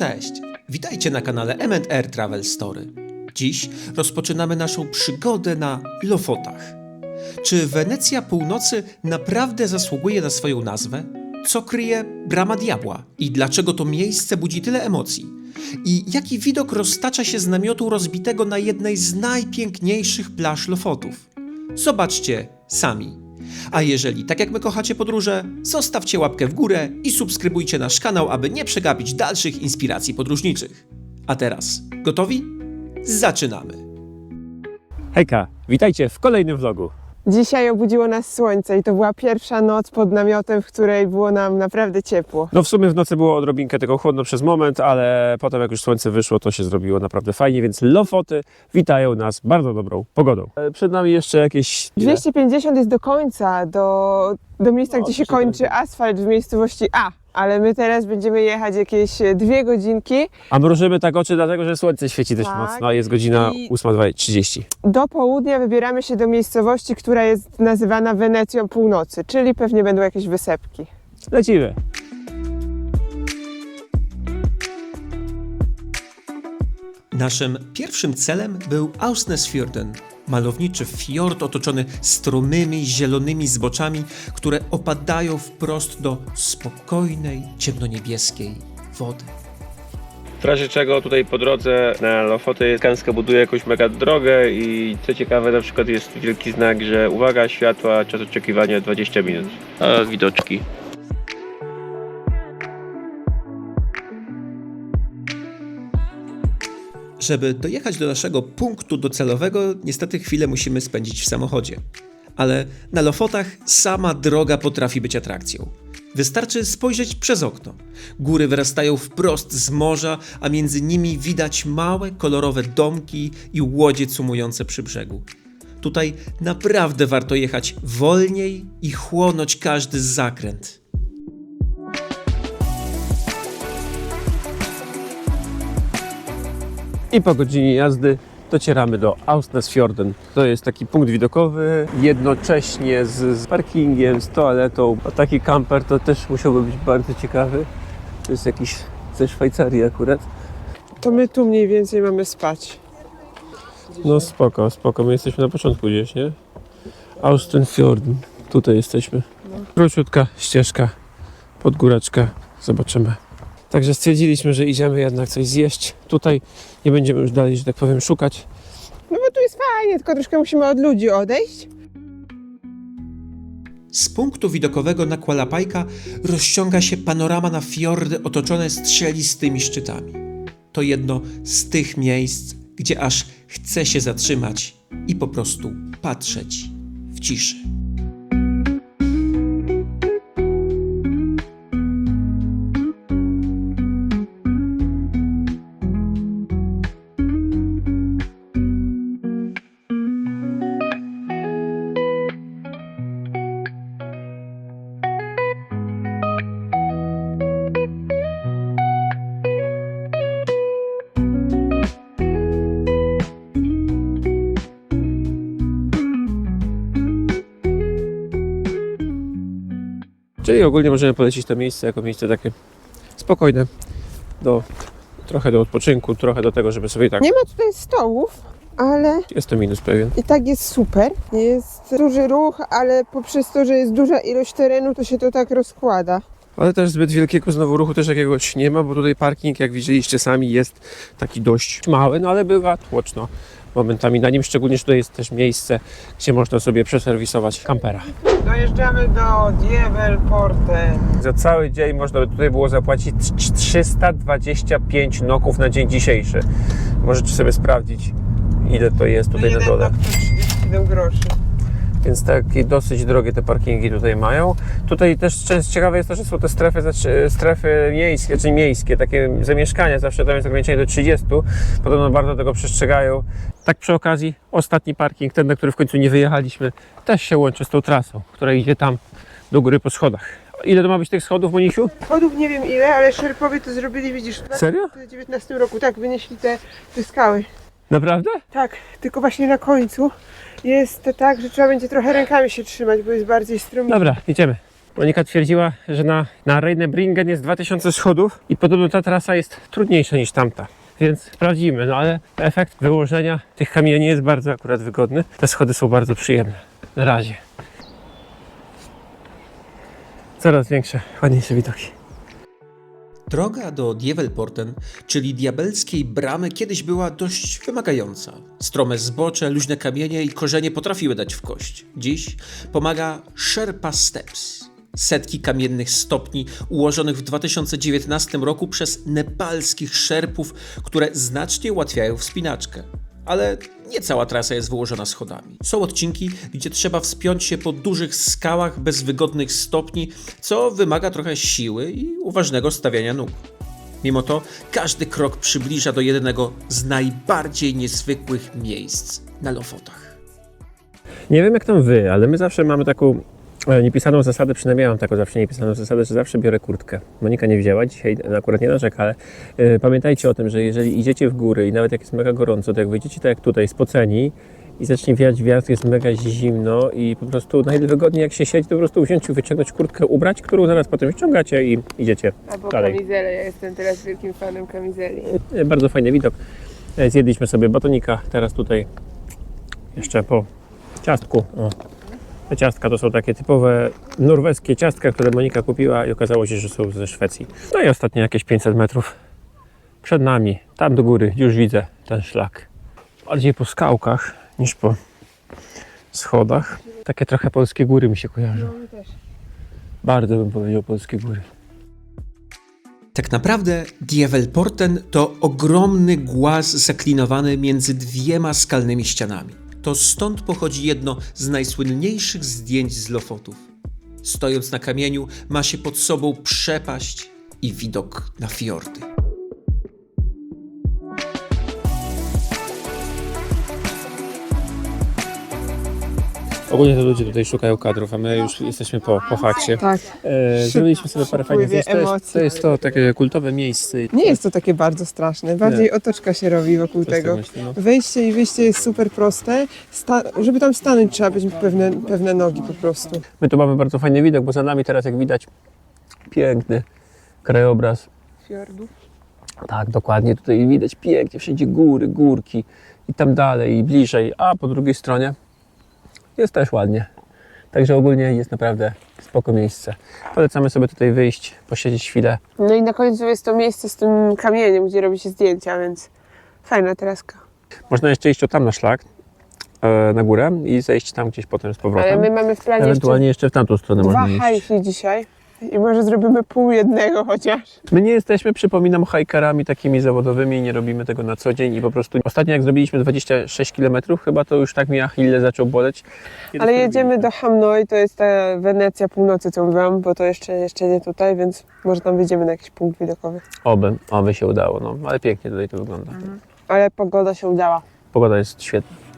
Cześć, witajcie na kanale M&R Travel Story. Dziś rozpoczynamy naszą przygodę na Lofotach. Czy Wenecja Północy naprawdę zasługuje na swoją nazwę? Co kryje Brama Diabła i dlaczego to miejsce budzi tyle emocji? I jaki widok roztacza się z namiotu rozbitego na jednej z najpiękniejszych plaż Lofotów? Zobaczcie sami. A jeżeli, tak jak my kochacie podróże, zostawcie łapkę w górę i subskrybujcie nasz kanał, aby nie przegapić dalszych inspiracji podróżniczych. A teraz, gotowi? Zaczynamy! Hejka, witajcie w kolejnym vlogu. Dzisiaj obudziło nas słońce i to była pierwsza noc pod namiotem, w której było nam naprawdę ciepło. No w sumie w nocy było odrobinkę tego chłodno przez moment, ale potem jak już słońce wyszło, to się zrobiło naprawdę fajnie, więc Lofoty witają nas bardzo dobrą pogodą. E, Przed nami jeszcze jakieś... ile? 250 jest do końca, do, do miejsca, No, gdzie się kończy asfalt w miejscowości A. Ale my teraz będziemy jechać jakieś e, dwie godzinki. A mrużymy tak oczy dlatego, że słońce świeci dość Tak. mocno, a jest godzina I- 8.30. Do południa wybieramy się do miejscowości, która jest nazywana Wenecją Północy, czyli pewnie będą jakieś wysepki. Lecimy. Naszym pierwszym celem był Ausnesfjorden, malowniczy fiord otoczony stromymi, zielonymi zboczami, które opadają wprost do spokojnej, ciemnoniebieskiej wody. W razie czego tutaj po drodze na Lofoty Skanska buduje jakąś mega drogę i co ciekawe na przykład jest wielki znak, że uwaga, światła, czas oczekiwania 20 minut. A widoczki. Żeby dojechać do naszego punktu docelowego, niestety chwilę musimy spędzić w samochodzie. Ale na Lofotach sama droga potrafi być atrakcją. Wystarczy spojrzeć przez okno. Góry wyrastają wprost z morza, a między nimi widać małe, kolorowe domki i łodzie cumujące przy brzegu. Tutaj naprawdę warto jechać wolniej i chłonąć każdy zakręt. I po godzinie jazdy docieramy do Ausnesfjorden. To jest taki punkt widokowy, jednocześnie z, z parkingiem, z toaletą. A taki kamper to też musiałby być bardzo ciekawy. To jest jakiś ze Szwajcarii akurat. To my tu mniej więcej mamy spać. No spoko, spoko. My jesteśmy na początku gdzieś, nie? Ausnesfjorden. Tutaj jesteśmy. Króciutka ścieżka, podgóreczka. Zobaczymy. Także stwierdziliśmy, że idziemy jednak coś zjeść. Tutaj nie będziemy już dalej, że tak powiem, szukać. No bo tu jest fajnie, tylko troszkę musimy od ludzi odejść. Z punktu widokowego na Kualapajka rozciąga się panorama na fiordy otoczone strzelistymi szczytami. To jedno z tych miejsc, gdzie aż chce się zatrzymać i po prostu patrzeć w ciszy. Czyli ogólnie możemy polecić to miejsce jako miejsce takie spokojne, do, trochę do odpoczynku, trochę do tego, żeby sobie tak... Nie ma tutaj stołów, ale Jest to minus pewien. I tak jest super. Jest duży ruch, ale poprzez to, że jest duża ilość terenu, to się to tak rozkłada. Ale też zbyt wielkiego znowu ruchu też jakiegoś nie ma, bo tutaj parking, jak widzieliście sami, jest taki dość mały, no ale bywa tłoczno momentami na nim, szczególnie, że tutaj jest też miejsce, gdzie można sobie przeserwisować kampera. Dojeżdżamy do Dievelporten. Za cały dzień można by tutaj było zapłacić trz- 325 noków na dzień dzisiejszy. Możecie sobie sprawdzić, ile to jest tutaj na dole. 37 groszy. Więc takie dosyć drogie te parkingi tutaj mają. Tutaj też ciekawe jest to, że są te strefy, znaczy strefy miejskie, czy miejskie, takie zamieszkania, zawsze tam jest ograniczenie do 30. Podobno bardzo tego przestrzegają. Tak przy okazji, ostatni parking, ten, na który w końcu nie wyjechaliśmy, też się łączy z tą trasą, która idzie tam do góry po schodach. Ile to ma być tych schodów, Monisiu? Schodów nie wiem ile, ale Szerpowie to zrobili, widzisz, w Serio? 2019 roku. Tak, wynieśli te, te skały. Naprawdę? Tak, tylko właśnie na końcu jest tak, że trzeba będzie trochę rękami się trzymać, bo jest bardziej strumień. Dobra, idziemy. Monika twierdziła, że na, na Reinebringen jest 2000 schodów i podobno ta trasa jest trudniejsza niż tamta. Więc sprawdzimy, no ale efekt wyłożenia tych kamieni jest bardzo akurat wygodny. Te schody są bardzo przyjemne. Na razie. Coraz większe, ładniejsze widoki. Droga do Dievelporten, czyli diabelskiej bramy, kiedyś była dość wymagająca. Strome zbocze, luźne kamienie i korzenie potrafiły dać w kość. Dziś pomaga Sherpa Steps. Setki kamiennych stopni ułożonych w 2019 roku przez nepalskich szerpów, które znacznie ułatwiają wspinaczkę. Ale nie cała trasa jest wyłożona schodami. Są odcinki, gdzie trzeba wspiąć się po dużych skałach bez wygodnych stopni, co wymaga trochę siły i uważnego stawiania nóg. Mimo to każdy krok przybliża do jednego z najbardziej niezwykłych miejsc na Lofotach. Nie wiem jak tam wy, ale my zawsze mamy taką niepisaną zasadę, przynajmniej ja mam taką zawsze niepisaną zasadę, że zawsze biorę kurtkę. Monika nie wzięła, dzisiaj akurat nie narzeka, ale e, pamiętajcie o tym, że jeżeli idziecie w góry i nawet jak jest mega gorąco, to jak wyjdziecie tak jak tutaj, spoceni i zacznie wiać wiatr, jest mega zimno i po prostu najwygodniej jak się siedzi, to po prostu wziąć, wyciągnąć kurtkę, ubrać, którą zaraz potem ściągacie i idziecie Albo dalej. kamizelę, ja jestem teraz wielkim fanem kamizeli. E, Bardzo fajny widok. E, Zjedliśmy sobie batonika, teraz tutaj jeszcze po ciastku. O. Te ciastka to są takie typowe norweskie ciastka, które Monika kupiła i okazało się, że są ze Szwecji. No i ostatnie jakieś 500 metrów przed nami, tam do góry, już widzę ten szlak. Bardziej po skałkach niż po schodach. Takie trochę polskie góry mi się kojarzą. Bardzo bym powiedział polskie góry. Tak naprawdę Dievelporten to ogromny głaz zaklinowany między dwiema skalnymi ścianami. To stąd pochodzi jedno z najsłynniejszych zdjęć z Lofotów. Stojąc na kamieniu ma się pod sobą przepaść i widok na fiordy. Ogólnie to ludzie tutaj szukają kadrów, a my już jesteśmy po, po fakcie. Tak. E, zrobiliśmy sobie parę fajnych zdjęć. To jest, emocji. to jest to takie kultowe miejsce. Nie jest to takie bardzo straszne, bardziej otoczka się robi wokół tak tego. myślę, no. Wejście i wyjście jest super proste. Sta- żeby tam stanąć trzeba być pewne, pewne nogi po prostu. My tu mamy bardzo fajny widok, bo za nami teraz jak widać piękny krajobraz. Fiordów. Tak, dokładnie. Tutaj widać pięknie, wszędzie góry, górki i tam dalej i bliżej, a po drugiej stronie jest też ładnie. Także ogólnie jest naprawdę spoko miejsce. Polecamy sobie tutaj wyjść, posiedzieć chwilę. No i na końcu jest to miejsce z tym kamieniem, gdzie robi się zdjęcia, więc fajna traska. Można jeszcze iść o tam na szlak, e, na górę i zejść tam gdzieś potem z Ale powrotem. my mamy w planie Ewentualnie jeszcze jeszcze w tamtą stronę dwa można iść. hajki dzisiaj i może zrobimy pół jednego chociaż. My nie jesteśmy, przypominam, hajkerami takimi zawodowymi, nie robimy tego na co dzień i po prostu ostatnio jak zrobiliśmy 26 km, chyba to już tak mi Achille zaczął boleć. Kiedy Ale jedziemy do Hamnoi, to jest ta Wenecja północy, co mówiłam, bo to jeszcze, jeszcze nie tutaj, więc może tam wyjdziemy na jakiś punkt widokowy. Oby, oby się udało, no, ale pięknie tutaj to wygląda. Ale pogoda się udała. Pogoda jest świetna.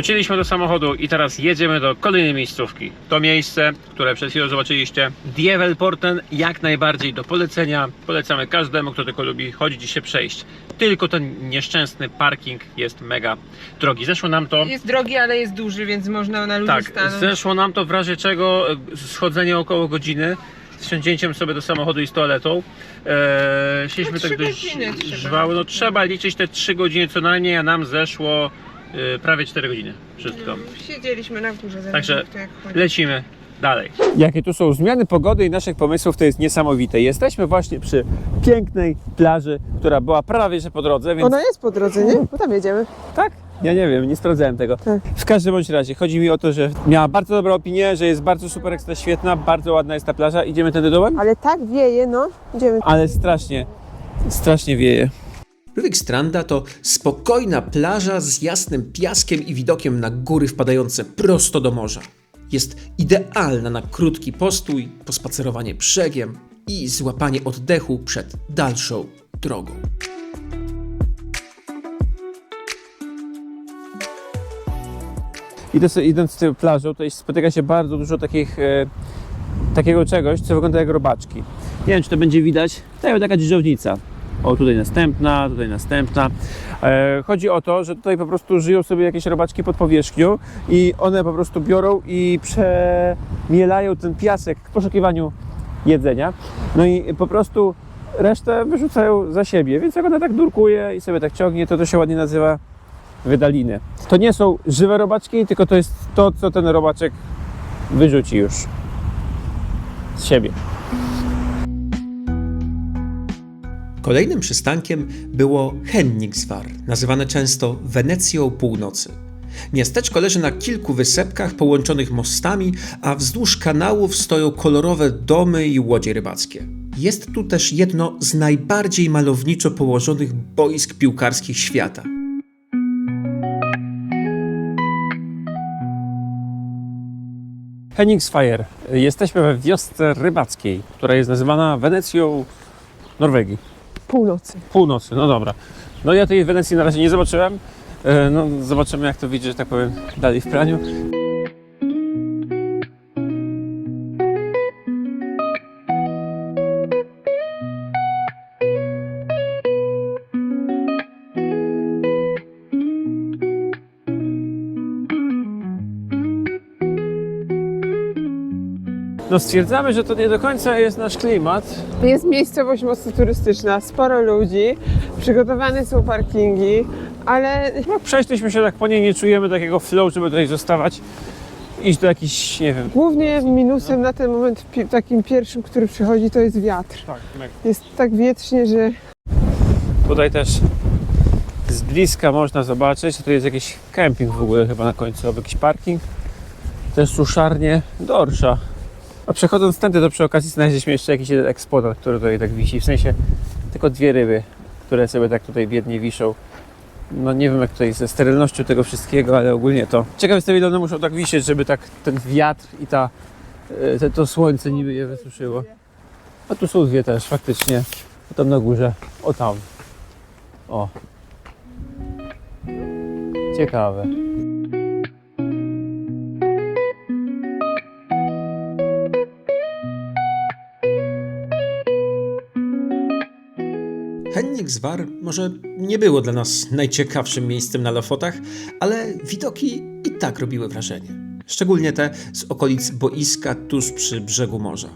Wróciliśmy do samochodu i teraz jedziemy do kolejnej miejscówki. To miejsce, które przed chwilą zobaczyliście, Dievelporten, jak najbardziej do polecenia. Polecamy każdemu, kto tylko lubi chodzić i się przejść. Tylko ten nieszczęsny parking jest mega drogi. Zeszło nam to... Jest drogi, ale jest duży, więc można na ludzi Tak, stanąć. zeszło nam to w razie czego e, schodzenie około godziny z wsiądzięciem sobie do samochodu i z toaletą. Eee, No, tak dość godziny żwało. No trzeba liczyć te 3 godziny co najmniej, a nam zeszło e, prawie 4 godziny wszystko. Siedzieliśmy na górze, Także kto jak chodzi. Lecimy dalej. Jakie tu są zmiany pogody i naszych pomysłów, to jest niesamowite. Jesteśmy właśnie przy pięknej plaży, która była prawie że po drodze, więc Ona jest po drodze, nie? Bo tam jedziemy. tak? Ja nie wiem, nie sprawdzałem tego. Tak. W każdym bądź razie chodzi mi o to, że miała bardzo dobrą opinię, że jest bardzo super ekstra świetna, bardzo ładna jest ta plaża. Idziemy tędy dołem? Ale tak wieje, no. Idziemy. Ale strasznie, strasznie wieje. Rywik Stranda to spokojna plaża z jasnym piaskiem i widokiem na góry wpadające prosto do morza. Jest idealna na krótki postój, pospacerowanie brzegiem i złapanie oddechu przed dalszą drogą. Idąc, idąc tą plażą, to spotyka się bardzo dużo takich, e, takiego czegoś, co wygląda jak robaczki. Nie wiem, czy to będzie widać. To jest taka dziżownica. O, tutaj następna, tutaj następna. E, chodzi o to, że tutaj po prostu żyją sobie jakieś robaczki pod powierzchnią i one po prostu biorą i przemielają ten piasek w poszukiwaniu jedzenia. No i po prostu resztę wyrzucają za siebie, więc jak ona tak durkuje i sobie tak ciągnie, to to się ładnie nazywa wydaliny. To nie są żywe robaczki, tylko to jest to, co ten robaczek wyrzuci już z siebie. Kolejnym przystankiem było Hennigsvar, nazywane często Wenecją Północy. Miasteczko leży na kilku wysepkach połączonych mostami, a wzdłuż kanałów stoją kolorowe domy i łodzie rybackie. Jest tu też jedno z najbardziej malowniczo położonych boisk piłkarskich świata. Henningsfire. Jesteśmy we wiosce rybackiej, która jest nazywana Wenecją Norwegii. Północy. Północy, no dobra. No ja tej Wenecji na razie nie zobaczyłem. E, No zobaczymy jak to wyjdzie, że tak powiem, dalej w praniu. No stwierdzamy, że to nie do końca jest nasz klimat. Jest miejscowość mocno turystyczna, sporo ludzi, przygotowane są parkingi, ale No, przeszliśmy się tak po niej, nie czujemy takiego flow, żeby tutaj zostawać. Iść do jakichś, nie wiem. głównie minusem na ten moment pi- takim pierwszym, który przychodzi, to jest wiatr. Tak, Jest tak wietrznie, że Tutaj też z bliska można zobaczyć, że to jest jakiś kemping w ogóle chyba na końcu, albo jakiś parking. Też suszarnie dorsza. A przechodząc tędy, to przy okazji znaleźliśmy jeszcze jakiś jeden eksponat, który tutaj tak wisi. W sensie tylko dwie ryby, które sobie tak tutaj biednie wiszą. No nie wiem jak tutaj ze sterylnością tego wszystkiego, ale ogólnie to. Ciekawe jestem ile one muszą tak wisieć, żeby tak ten wiatr i ta, e, te, to słońce niby je wysuszyło. A tu są dwie też faktycznie. O tam na górze. O tam. O. Ciekawe. Hennigsvar może nie było dla nas najciekawszym miejscem na Lofotach, ale widoki i tak robiły wrażenie. Szczególnie te z okolic boiska tuż przy brzegu morza.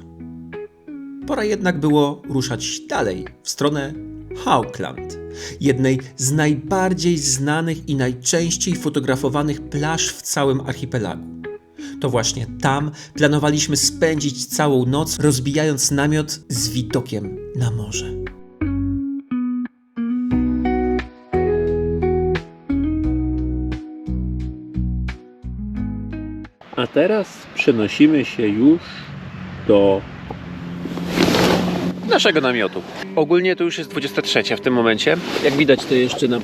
Pora jednak było ruszać dalej, w stronę Haukland, jednej z najbardziej znanych i najczęściej fotografowanych plaż w całym archipelagu. To właśnie tam planowaliśmy spędzić całą noc, rozbijając namiot z widokiem na morze. A teraz przenosimy się już do naszego namiotu. Ogólnie to już jest 23 w tym momencie. Jak widać to jeszcze na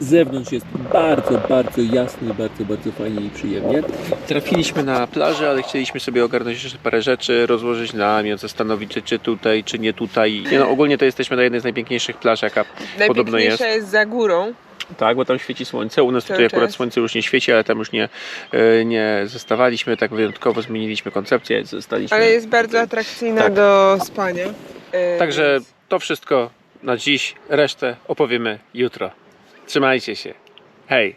zewnątrz jest bardzo, bardzo jasno i bardzo, bardzo fajnie i przyjemnie. Trafiliśmy na plażę, ale chcieliśmy sobie ogarnąć jeszcze parę rzeczy, rozłożyć namiot, zastanowić się czy tutaj, czy nie tutaj. Nie no, ogólnie to jesteśmy na jednej z najpiękniejszych plaż, jaka podobno jest. najpiękniejsza jest za górą. Tak, bo tam świeci słońce. U nas Cały tutaj akurat czas. słońce już nie świeci, ale tam już nie, e, nie zostawaliśmy. Tak wyjątkowo zmieniliśmy koncepcję, zostaliśmy. Ale jest bardzo atrakcyjna Tak. do spania. E, Także więc- to wszystko na dziś. Resztę opowiemy jutro. Trzymajcie się. Hej!